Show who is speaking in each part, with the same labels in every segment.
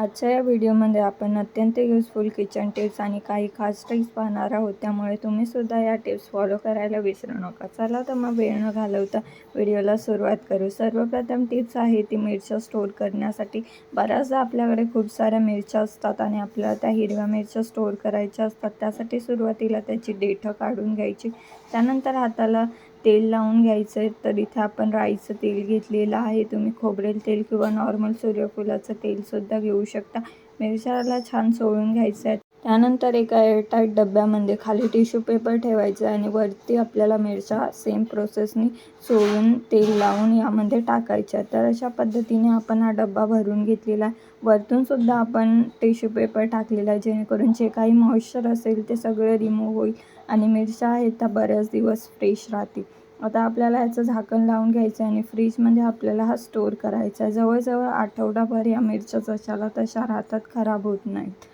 Speaker 1: आजच्या या व्हिडिओमध्ये आपण अत्यंत युजफुल किचन टिप्स आणि काही खास ट्रिक्स पाहणार आहोत. त्यामुळे तुम्ही सुद्धा या टिप्स फॉलो करायला विसरू नका. चला तर मग वेळ न घालवता व्हिडिओला सुरुवात करू. सर्वप्रथम टिप्स आहे ती मिरच्या स्टोर करण्यासाठी. बऱ्याचदा आपल्याकडे खूप साऱ्या मिरच्या असतात आणि आपल्याला त्या हिरव्या मिरच्या स्टोर करायच्या असतात. त्यासाठी सुरुवातीला त्याची डेठं काढून घ्यायची. त्यानंतर हाताला तेल लावून घ्यायचं आहे तर इथे आपण राईचं तेल घेतलेलं आहे. तुम्ही खोबरेल तेल किंवा नॉर्मल सूर्यफुलाचं तेलसुद्धा घेऊ शकता. मिरच्याला छान सोळून घ्यायचं आहे त्यानंतर एका एअरटाईट डब्यामध्ये खाली टिश्यू पेपर ठेवायचं आणि वरती आपल्याला मिरच्या सेम प्रोसेसनी सोळून तेल लावून यामध्ये टाकायच्या तर अशा पद्धतीने आपण हा डब्बा भरून घेतलेला आहे. वरतूनसुद्धा आपण टिश्यू पेपर टाकलेला आहे जेणेकरून जे काही मॉइश्चर असेल ते सगळं रिमूव्ह होईल आणि मिरच्या आहेत त्या बऱ्याच दिवस फ्रेश राहतील. आता आपल्याला याचं झाकण लावून घ्यायचं आहे आणि फ्रीजमध्ये आपल्याला हा स्टोअर करायचा आहे. जवळजवळ आठवडाभर या मिरच्या जशाला तशा राहतात खराब होत नाहीत.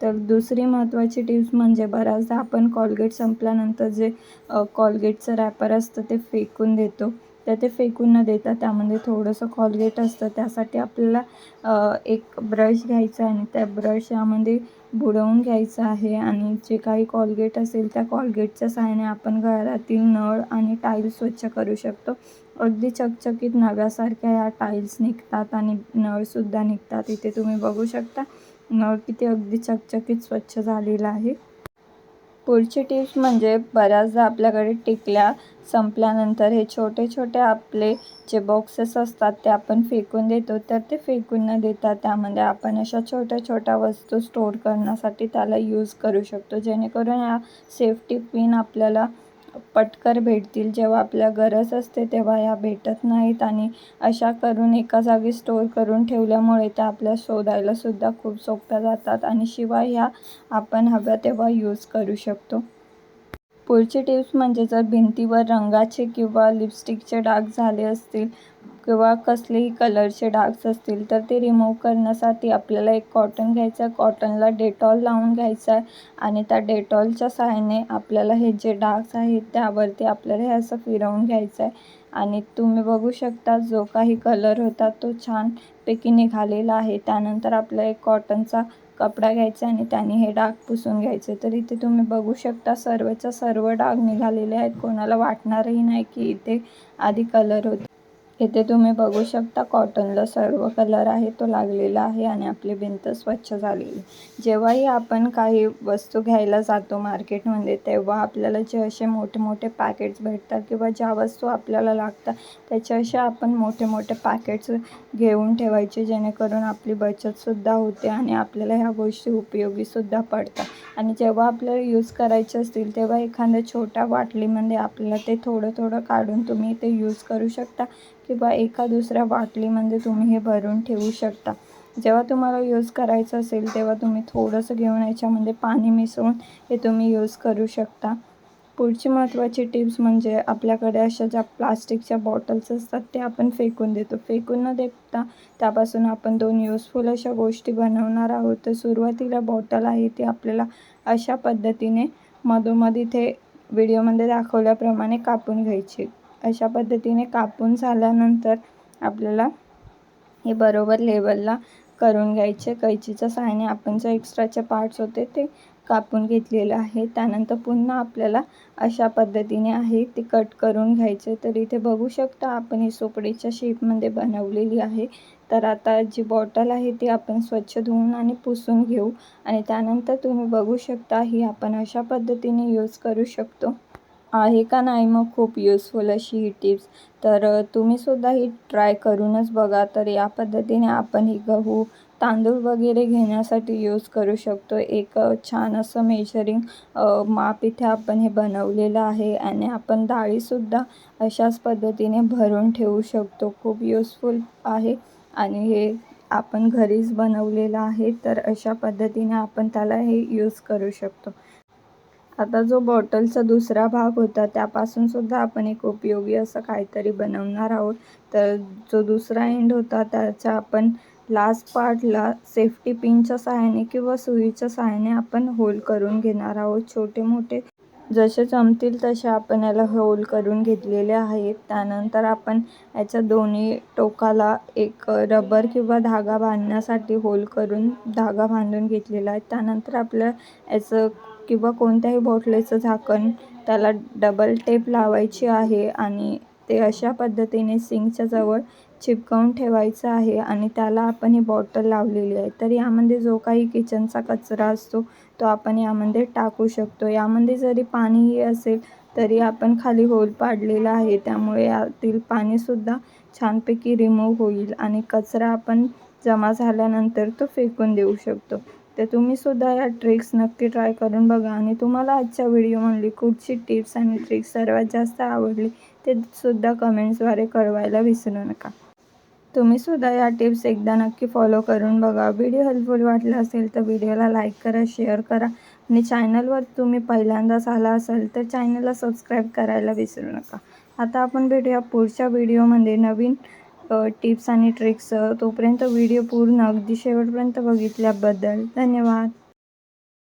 Speaker 1: तर दुसरी महत्त्वाची टिप्स म्हणजे बऱ्याचदा आपण कॉलगेट संपल्यानंतर जे कॉलगेटचं रॅपर असतं ते फेकून देतो. तर ते फेकून न देता त्यामध्ये थोडंसं कॉलगेट असतं. त्यासाठी आपल्याला एक ब्रश घ्यायचा आणि त्या ब्रश यामध्ये बुडवून घ्यायचं आहे आणि जे काही कॉलगेट असेल त्या कॉलगेटच्या सहाय्याने आपण घरातील नळ आणि टाईल्स स्वच्छ करू शकतो. अगदी चकचकीत नव्यासारख्या या टाईल्स निघतात आणि नळसुद्धा निघतात. इथे तुम्ही बघू शकता नळ किती अगदी चकचकीत स्वच्छ झालेला आहे. पुढची टिप्स म्हणजे बऱ्याचदा आपल्याकडे टिकल्या संपल्यानंतर हे छोटे छोटे आपले जे बॉक्सेस असतात ते आपण फेकून देतो. तर ते फेकून न देता त्यामध्ये आपण अशा छोट्या छोट्या वस्तू स्टोअर करण्यासाठी त्याला यूज करू शकतो. जेणेकरून या सेफ्टी पिन आपल्याला पटकर भेटतील. जेव्हा आपल्या गरज असते तेव्हा या भेटत नाहीत आणि अशा करून एका जागी स्टोअर करून ठेवल्यामुळे त्या आपल्या शोधायलासुद्धा खूप सोप्या जातात आणि शिवाय ह्या आपण हव्या तेव्हा यूज करू शकतो. पुढची टिप्स म्हणजे जर भिंतीवर रंगाचे किंवा लिपस्टिकचे डाग झाले असतील किंवा कसलेही कलरचे डाग्स असतील तर ते रिमूव्ह करण्यासाठी आपल्याला एक कॉटन घ्यायचं आहे. कॉटनला डेटॉल लावून घ्यायचं आहे आणि त्या डेटॉलच्या सहाय्याने आपल्याला हे जे डार्क्स आहेत त्यावरती आपल्याला हे असं फिरवून घ्यायचं आहे. आणि तुम्ही बघू शकता जो काही कलर होता तो छानपैकी निघालेला आहे. त्यानंतर आपला एक कॉटनचा कपडा घ्यायचा आणि त्याने हे डाग पुसून घ्यायचे तर इथे तुम्ही बघू शकता सर्वच्या सर्व डाग निघालेले आहेत. कोणाला वाटणारही नाही की इथे आधी कलर होते. इथे तुम्ही बघू शकता कॉटनला सर्व कलर आहे तो लागलेला आहे आणि आपली भिंत स्वच्छ झालेली. जेव्हाही आपण काही वस्तू घ्यायला जातो मार्केटमध्ये तेव्हा आपल्याला जे असे मोठे मोठे पॅकेट्स भेटतात किंवा ज्या वस्तू आपल्याला लागतात त्याचे असे आपण मोठे मोठे पॅकेट्स घेऊन ठेवायचे जेणेकरून आपली बचतसुद्धा होते आणि आपल्याला ह्या गोष्टी उपयोगीसुद्धा पडतात. आणि जेव्हा आपल्याला यूज करायचे असतील तेव्हा एखाद्या छोट्या बाटलीमध्ये आपल्याला ते थोडं थोडं काढून तुम्ही ते यूज करू शकता. किंवा एका दुसऱ्या बाटलीमध्ये म्हणजे तुम्ही हे भरून ठेवू शकता. जेव्हा तुम्हाला यूज करायचं असेल तेव्हा तुम्ही थोडंसं घेऊन याच्यामध्ये पाणी मिसळून हे तुम्ही यूज करू शकता. पुढची महत्त्वाची टिप्स म्हणजे आपल्याकडे अशा ज्या प्लास्टिकच्या बॉटल्स असतात ते आपण फेकून देतो. फेकून न देता त्यापासून आपण दोन युजफुल अशा गोष्टी बनवणार आहोत. तर सुरुवातीला बॉटल आहे ती आपल्याला अशा पद्धतीने मधोमध इथे व्हिडिओमध्ये दाखवल्याप्रमाणे कापून घ्यायची. अशा पद्धतीने कापून झाल्यानंतर आपल्याला हे बरोबर लेवलला करून घ्यायचे. कैचीच्या सहाय्याने आपण जे एक्स्ट्राचे पार्ट्स होते ते कापून घेतलेलं आहे त्यानंतर पुन्हा आपल्याला अशा पद्धतीने आहे ते कट करून घ्यायचे. तर इथे बघू शकता आपण ही सोपडीच्या शेपमध्ये बनवलेली आहे. तर आता जी बॉटल आहे ती आपण स्वच्छ धुवून आणि पुसून घेऊ. आणि त्यानंतर तुम्ही बघू शकता ही आपण अशा पद्धतीने यूज करू शकतो. आहे का नाही मग खूप युजफुल अशी ही टिप्स तर तुम्हीसुद्धा ही ट्राय करूनच बघा. तर या पद्धतीने आपण ही गहू तांदूळ वगैरे घेण्यासाठी यूज करू शकतो. एक छान असं मेजरिंग माप इथे आपण हे बनवलेलं आहे. आणि आपण डाळीसुद्धा अशाच पद्धतीने भरून ठेवू शकतो. खूप युजफुल आहे. आणि हे आपण घरीच बनवलेलं आहे. तर अशा पद्धतीने आपण त्याला हे यूज करू शकतो. आता जो बॉटलचा दुसरा भाग होता त्यापासून सुद्धा आपण एक उपयोगी असं काहीतरी बनवणार आहोत. तर जो दुसरा एंड होता त्याच्या आपण लास्ट पार्टला सेफ्टी पिनच्या सहाय्याने किंवा सुईच्या सहाय्याने आपण होल करून घेणार आहोत. छोटे मोठे जसे जमतील तसे आपण याला होल करून घेतलेले आहेत. त्यानंतर आपण याच्या दोन्ही टोकाला एक रबर किंवा धागा बांधण्यासाठी होल करून धागा बांधून घेतलेला आहे. त्यानंतर आपल्या याचं किंवा कोणत्याही बॉटलेचं झाकण त्याला डबल टेप लावायची आहे आणि ते अशा पद्धतीने सिंकच्या जवळ चिपकवून ठेवायचं आहे आणि त्याला आपण ही बॉटल लावलेली आहे. तर यामध्ये जो काही किचनचा कचरा असतो तो आपण यामध्ये टाकू शकतो. यामध्ये जरी पाणीही असेल तरी आपण खाली होल पाडलेला आहे. त्यामुळे यातील पाणीसुद्धा छानपैकी रिमूव्ह होईल आणि कचरा आपण जमा झाल्यानंतर तो फेकून देऊ शकतो. तर तुम्हीसुद्धा या ट्रिक्स नक्की ट्राय करून बघा. आणि तुम्हाला आजच्या व्हिडिओमधली कुठची टिप्स आणि ट्रिक्स सर्वात जास्त आवडली ते सुद्धा कमेंट्सद्वारे कळवायला विसरू नका. तुम्हीसुद्धा या टिप्स एकदा नक्की फॉलो करून बघा. व्हिडिओ हेल्पफुल वाटला असेल तर व्हिडिओला लाईक करा शेअर करा. आणि चॅनलवर तुम्ही पहिल्यांदाच आला असाल तर चॅनलला सबस्क्राईब करायला विसरू नका. आता आपण भेटूया पुढच्या व्हिडिओमध्ये नवीन टिप्स आणि ट्रिक्स तोपर्यंत व्हिडिओ पूर्ण अगदी शेवटपर्यंत बघितल्याबद्दल धन्यवाद.